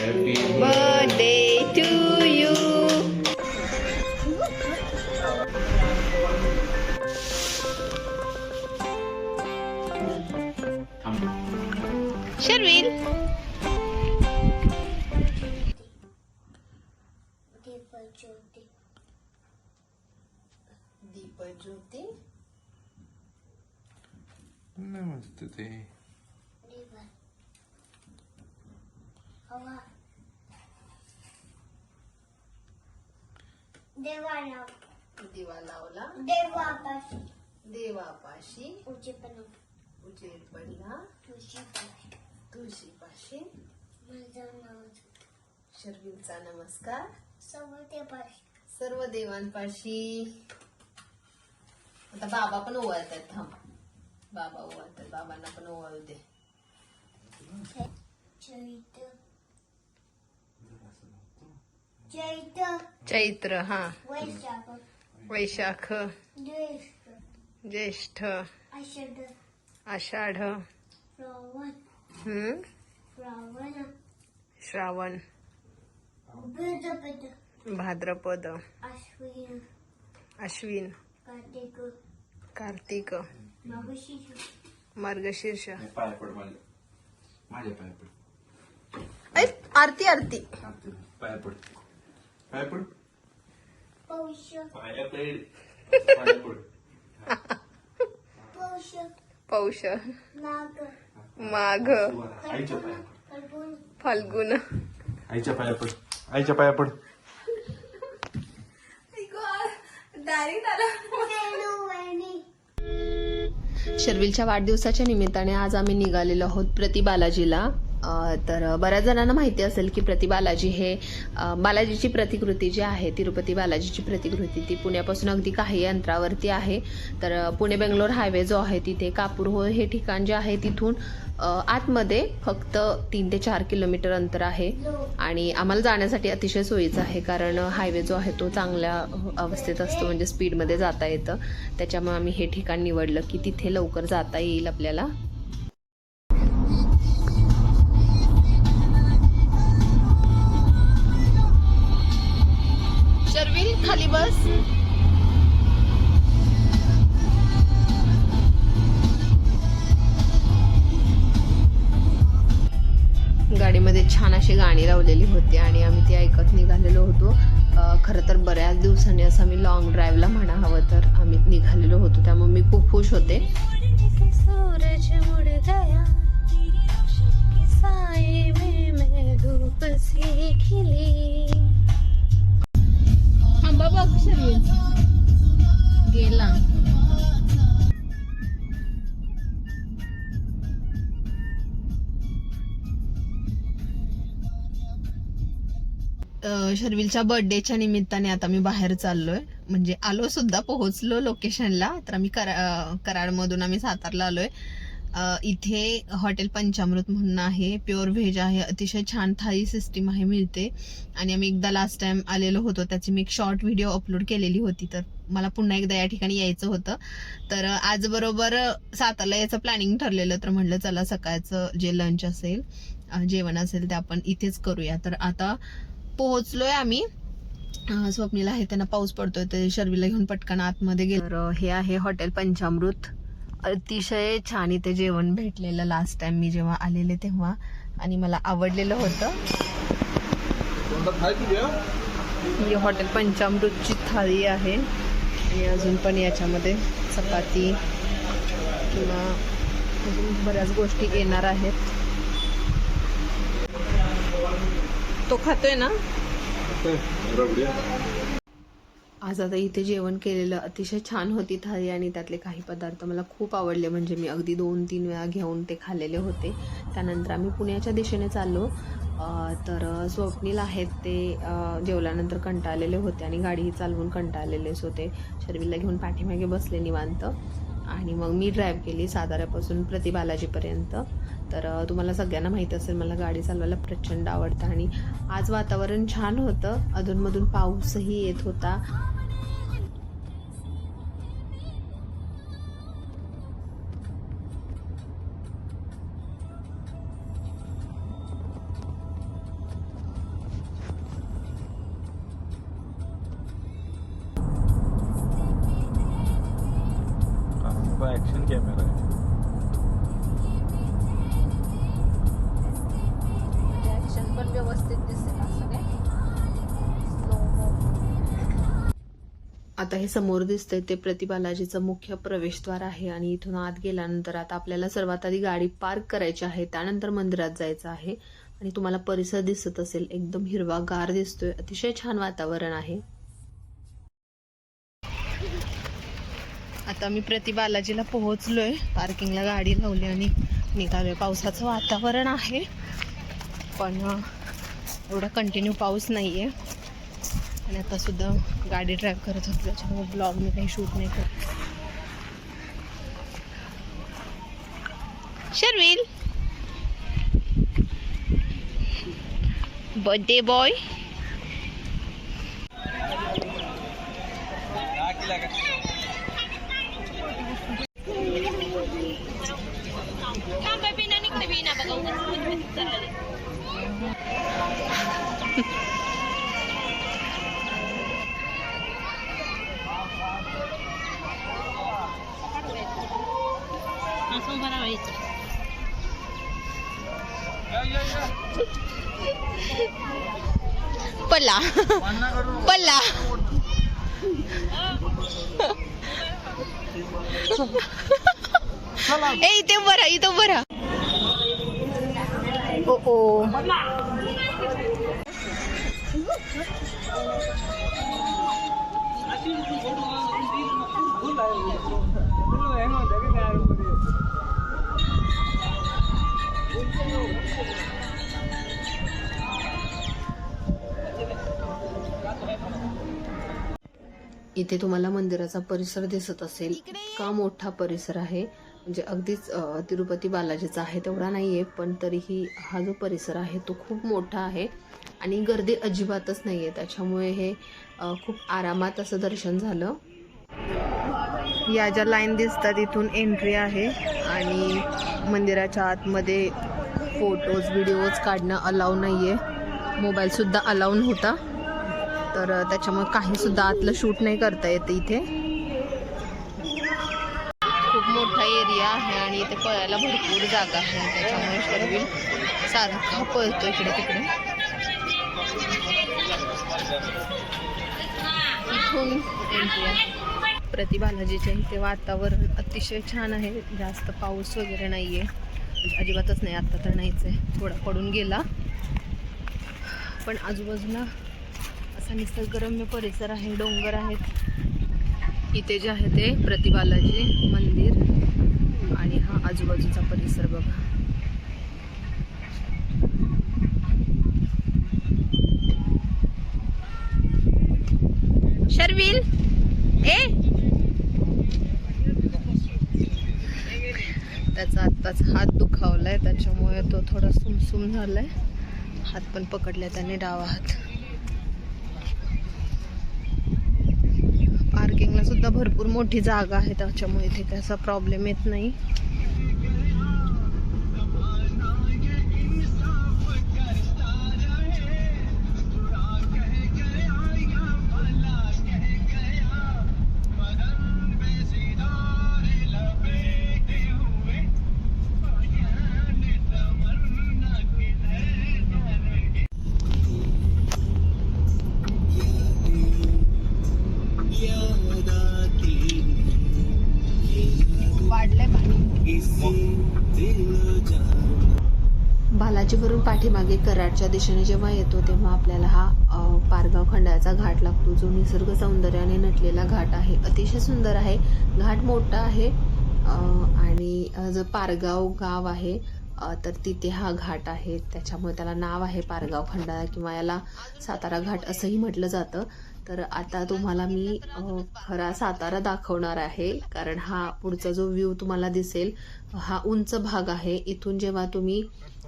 Happy birthday to you. Sherwin. Deepa Jyoti. Deepa Jyoti. Namaste. Deepa. Allah. दिवा देवाला दिवा लावला. देवापाशी देवापाशी उचेपणा उजेड पडला तुळशीपाशी माझं नाव नमस्कार. समुद्रपाशी सर्व देवांपाशी. आता बाबा पण ओवाळतात थांब. बाबा ओवाळतात बाबांना पण ओवाळू दे. चैत्र चैत्र चैत्र हा. वैशाख वैशाख ज्येष्ठ ज्येष्ठ आषाढ आषाढ. श्रावण हम्म? श्रावण श्रावण. भाद्रपद भाद्रपद. अश्विन अश्विन. कार्तिक कार्तिक. मार्गशीर्ष मार्गशीर्ष. पाय पड माझ्या माझ्या पाय पड ऐ, आरती आरती. चालतंय. पाय पड पाय पड पौष पाया पड पाया पड पौष पौष नाग माघ आईच्या पाया पड. फाल्गुन. फाल्गुन. आईच्या पाया पड. आईच्या पाया पड. वेणू शर्विलच्या वाढदिवसाच्या निमित्ताने आज आम्ही निघालेलो आहोत प्रति बालाजीला. अ, तर बऱ्याच जणांना माहिती असेल की प्रति बालाजी हे बालाजीची प्रतिकृती जी आहे तिरुपती बालाजीची प्रतिकृती ती पुण्यापासून अगदी काही अंतरावरती आहे. तर पुणे बेंगलोर हायवे जो आहे तिथे कापूर हो हे ठिकाण जे आहे तिथून आतमध्ये फक्त तीन ते चार किलोमीटर अंतर आहे. आणि आम्हाला जाण्यासाठी अतिशय सोयीचं आहे कारण हायवे जो आहे तो चांगल्या अवस्थेत असतो म्हणजे स्पीडमध्ये जाता येतं. त्याच्यामुळे आम्ही हे ठिकाण निवडलं की तिथे लवकर जाता येईल आपल्याला. गाडीमध्ये छान अशी गाणी लावलेली होती आणि आम्ही ती ऐकत निघालेलो होतो. खरं तर बऱ्याच दिवसांनी असं आम्ही लॉंग ड्राईव्हला म्हणा हवं तर आम्ही निघालेलो होतो. त्यामुळे मी खूप खुश होते. गेला. शर्विलच्या बर्थडेच्या निमित्ताने आता मी बाहेर चाललोय. म्हणजे आलो सुद्धा पोहोचलो लोकेशनला तर आम्ही करा कराडमधून आम्ही सातारला आलोय. इथे हॉटेल पंचामृत म्हणून आहे. प्युअर व्हेज आहे. अतिशय छान थाळी सिस्टीम आहे मिळते. आणि आम्ही एकदा लास्ट टाइम आलेलो होतो. त्याची मी एक शॉर्ट व्हिडिओ अपलोड केलेली होती. तर मला पुन्हा एकदा या ठिकाणी यायचं होतं. तर आज बरोबर सातारला याचं प्लॅनिंग ठरलेलं. तर म्हटलं चला सकाळचं जे लंच असेल जेवण असेल ते आपण इथेच करूया. तर आता पोहोचलोय आम्ही. स्वप्नील आहे त्यांना पाऊस पडतोय ते शर्वीला घेऊन पटकन आतमध्ये गेलो. हे आहे हॉटेल पंचामृत. अतिशय छान इथे जेवण भेटलेलं लास्ट टाइम मी जेव्हा आलेले तेव्हा. आणि मला आवडलेलं होतं. ही हॉटेल पंचामृतची थाळी आहे. आणि अजून पण याच्यामध्ये चपाती किंवा अजून बऱ्याच गोष्टी येणार आहेत. तो खातोय ना? आज आता इथे जेवण केलेलं अतिशय छान होती थाळी आणि त्यातले काही पदार्थ मला खूप आवडले. म्हणजे मी अगदी दोन तीन वेळा घेऊन ते खाल्लेले होते. त्यानंतर आम्ही पुण्याच्या दिशेने चाललो. तर स्वप्नील आहेत ते जेवल्यानंतर कंटाळलेले होते आणि गाडीही चालवून कंटाळलेलेच होते. शर्वीला घेऊन पाठीमागे बसले निवांत. आणि मग मी ड्राईव्ह केली साताऱ्यापासून प्रति बालाजीपर्यंत. तर तुम्हाला सगळ्यांना माहीत असेल मला गाडी चालवायला प्रचंड आवडतं आणि आज वातावरण छान होतं. अधूनमधून पाऊसही येत होता. ॲक्शन कॅमेरा आता हे समोर दिसतंय ते प्रतिबालाजीचं मुख्य प्रवेशद्वार आहे आणि इथून आत गेल्यानंतर आता आपल्याला सर्वात आधी गाडी पार्क करायची आहे त्यानंतर मंदिरात जायचं आहे. आणि तुम्हाला परिसर दिसत असेल एकदम हिरवा गार दिसतोय अतिशय छान वातावरण आहे. आता मी प्रतिबालाजीला पोहोचलोय पार्किंगला गाडी लावली आणि निघालोय. पावसाचं वातावरण आहे पण एवढा कंटिन्यू पाऊस नाहीये. आणि आता सुद्धा गाडी ड्राईव्ह करत होती त्याच्यामुळे ब्लॉग मी काही शूट नाही करत Sharvil. Birthday boy पल्ला पल्ला ए इथे बरा इथं बरा ओ ओ इथे तुम्हाला मंदिराचा परिसर दिसत असेल. इतका मोठा परिसर आहे. म्हणजे अगदीच तिरुपती बालाजीचा आहे तेवढा नाहीये पण तरीही हा जो परिसर आहे तो खूप मोठा आहे. आणि गर्दी अजिबातच नाही आहे त्याच्यामुळे हे खूप आरामात असं दर्शन झालं. या ज्या लाईन दिसतात इथून एंट्री आहे. आणि मंदिराच्या आतमध्ये फोटोज व्हिडिओज काढणं अलाव आहे मोबाईलसुद्धा अलाव नव्हता. तर त्याच्यामुळे काहीसुद्धा आतलं शूट नाही करता येते इथे. खूप मोठा एरिया आहे आणि इथे पळायला भरपूर जागा आहे. त्याच्यामुळे शर्विल सारखा पळतो इकडे तिकडे. इथून एंट्री प्रतिबालाजीच्या इथे वातावरण अतिशय छान आहे. जास्त पाऊस वगैरे नाही आहे अजिबातच नाही आत्ता तर नाहीच आहे. थोडा पडून गेला. पण आजूबाजूला असा निसर्गरम्य परिसर आहे डोंगर आहेत. इथे जे आहे ते प्रतिबालाजी मंदिर आणि हा आजूबाजूचा परिसर बघा. शर्विल ए त्याचा आत्ताच हात दुखावलाय त्याच्यामुळे तो थोडा सुमसुम झालाय. हात पण पकडलाय त्याने डावा हात. पार्किंगला सुद्धा भरपूर मोठी जागा आहे त्याच्यामुळे इथे काही असा प्रॉब्लेम येत नाही. बालाजीवरून पाठीमागे कराडच्या दिशेने जेव्हा येतो तेव्हा आपल्याला हा पारगाव खंडाचा घाट लागतो जो निसर्ग सौंदर्याने नटलेला घाट आहे. अतिशय सुंदर आहे. घाट मोठा आहे आणि जो पारगाव गाव आहे तर तिथे हा घाट आहे. त्याच्यामुळे त्याला नाव आहे पारगाव खंडाळा किंवा याला सातारा घाट असंही म्हटलं जातं. तर आता तुम्हाला मी खरा सातारा दाखवणार आहे. कारण हा पुढचा जो व्ह्यू तुम्हाला दिसेल हा उंच भाग आहे. इथून जेव्हा तुम्ही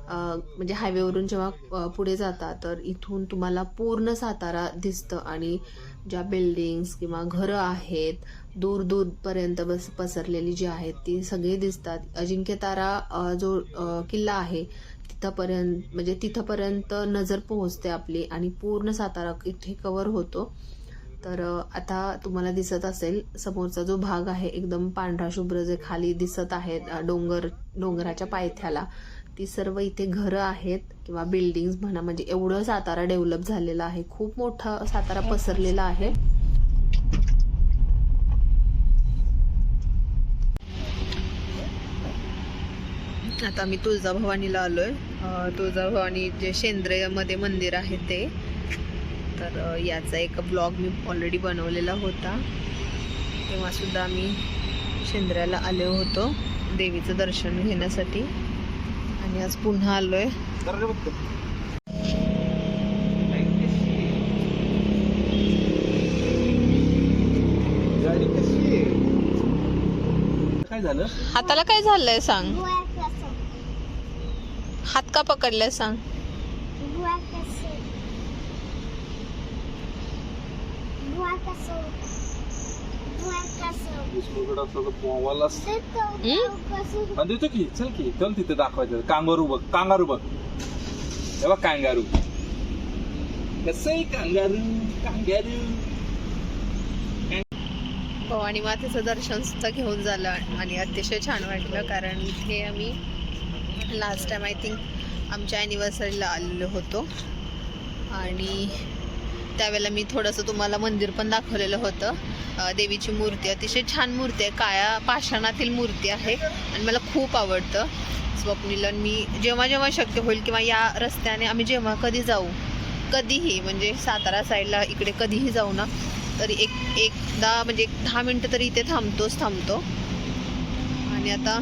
म्हणजे हायवेवरून जेव्हा पुढे जाता तर इथून तुम्हाला पूर्ण सातारा दिसतं. आणि ज्या बिल्डिंग्स किंवा घरं आहेत दूर दूरपर्यंत बस पसरलेली जी आहेत ती सगळी दिसतात. अजिंक्यतारा जो किल्ला आहे तिथंपर्यंत म्हणजे तिथंपर्यंत नजर पोहोचते आपली आणि पूर्ण सातारा इथे कवर होतो. तर आता तुम्हाला दिसत असेल समोरचा जो भाग आहे एकदम पांढरा शुभ्र जे खाली दिसत आहेत डोंगर डोंगराच्या पायथ्याला ती सर्व इथे घरं आहेत किंवा बिल्डिंग्स म्हणा म्हणजे एवढं सातारा डेव्हलप झालेलं आहे. खूप मोठा सातारा पसरलेला आहे. आता मी तुळजाभवानीला आलोय. अ, तुळजाभवानी जे शेंद्रेमध्ये मंदिर आहे ते. तर याचा एक ब्लॉग मी ऑलरेडी बनवलेला होता. तेव्हा सुद्धा मी शेंद्र्याला आले होतो देवीचं दर्शन घेण्यासाठी. आणि आज पुन्हा आलोय. गाडी कशी आहे? काय झालं? हाताला काय झालंय सांग? हात का पकडलाय सांग. देतो की? चल की. चल तिथे दाखवायचं. कांगारू बघ. कांगारू बघ. हे बघ कांगारू. कसं आहे कांगारू? कांगारू. भवानी मातेचं दर्शन सुद्धा घेऊन झालं आणि अतिशय छान वाटलं कारण इथे आम्ही लास्ट टाईम आय थिंक आमच्या ॲनिव्हर्सरीला आलेलो होतो. आणि त्यावेळेला मी थोडंसं तुम्हाला मंदिर पण दाखवलेलं होतं. देवीची मूर्ती अतिशय छान मूर्ती आहे. काया पाषाणातील मूर्ती आहे. आणि मला खूप आवडतं. स्वप्नीलन मी जेव्हा जेव्हा शक्य होईल किंवा या रस्त्याने आम्ही जेव्हा कधी जाऊ कधीही म्हणजे सातारा साईडला इकडे कधीही जाऊ ना तरी एक एकदा म्हणजे एक दहा मिनटं तरी इथे थांबतोच थांबतो. आणि आता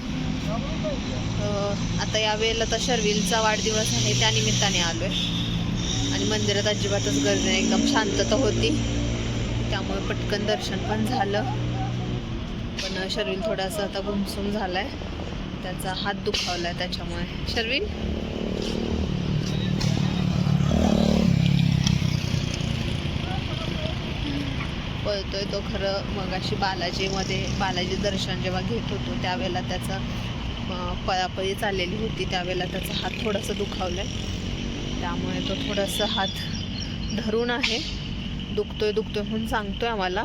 आता या वेळेला तर शर्विलचा वाढदिवस आहे त्यानिमित्ताने आलो आहे आणि मंदिरात अजिबातच गर्दी नाही एकदम शांतता होती. त्यामुळे पटकन दर्शन पण झालं. पण शर्विल थोडासा आता घुमसुम झाला आहे त्याचा हात दुखावला आहे त्याच्यामुळे. शर्विल? पळतोय तो खरं मगाशी बालाजीमध्ये बालाजी दर्शन जेव्हा घेत होतो त्यावेळेला त्याचा पळापळी चाललेली होती त्यावेळेला त्याचा हात थोडासा आहे त्यामुळे तो थोडासा हात धरून आहे. दुखतोय दुखतोय म्हणून सांगतोय आम्हाला.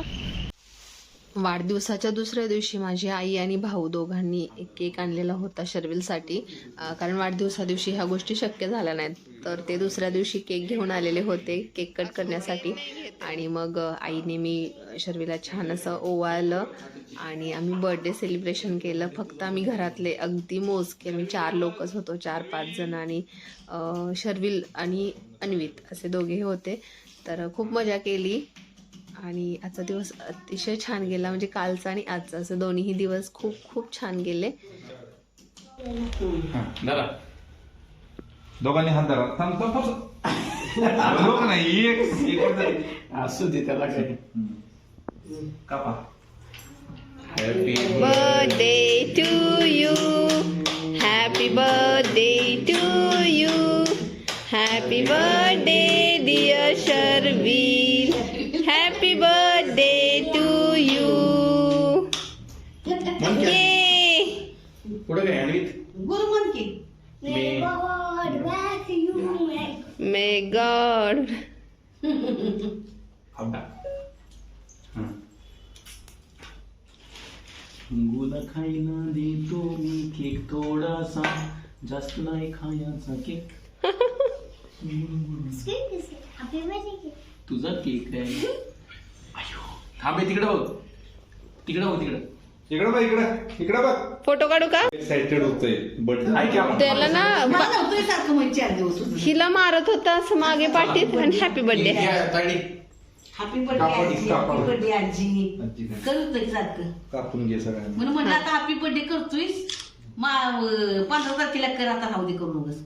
वाढदिवसाच्या दुसऱ्या दिवशी माझी आई आणि भाऊ दोघांनी एक केक आणलेला होता शर्विलसाठी. कारण वाढदिवसा दिवशी ह्या गोष्टी शक्य झाल्या नाहीत. तर ते दुसऱ्या दिवशी केक घेऊन आलेले होते केक कट करण्यासाठी. आणि मग आईने मी शर्विला छान असं ओवाळलं आणि आम्ही बर्थडे सेलिब्रेशन केलं. फक्त आम्ही घरातले अगदी मोजके आम्ही चार लोकच होतो चार पाच जण आणि शर्विल आणि अन्वित असे दोघे होते. तर खूप मजा केली. आणि आजचा दिवस अतिशय छान गेला म्हणजे कालचा आणि आजचा. असं दोन्हीही दिवस खूप खूप छान गेले. दोघांनी हात धरा. थांब नाही एक. असू दे त्याला काय कापा. Happy birthday to you happy birthday to you happy birthday dear Sharvil पुढे काय you. मे गॉड गुला खायला देतो मी केक थोडासा जास्त नाही खायचा केक. तुझा केक आहे. अयो थांबे तिकडे बघ. तिकडे बघ तिकडे. इकडे बघ इकडे. इकडे बघ. फोटो काढू का? एक्साइटेड होतोय. बट त्याला ना हिला मारत होता असं मागे पाठीत आणि हॅपी बर्थडे हॅपी बर्थडे कापड. हॅपी बर्थडे आजी. आजी काय? करतोय सारखं? कापून घे सगळ्यांना. म्हणून म्हणलं आता हॅपी बर्थडे करतोय मा पंधरा तारखेला कर आता राहू दे करू नकोस.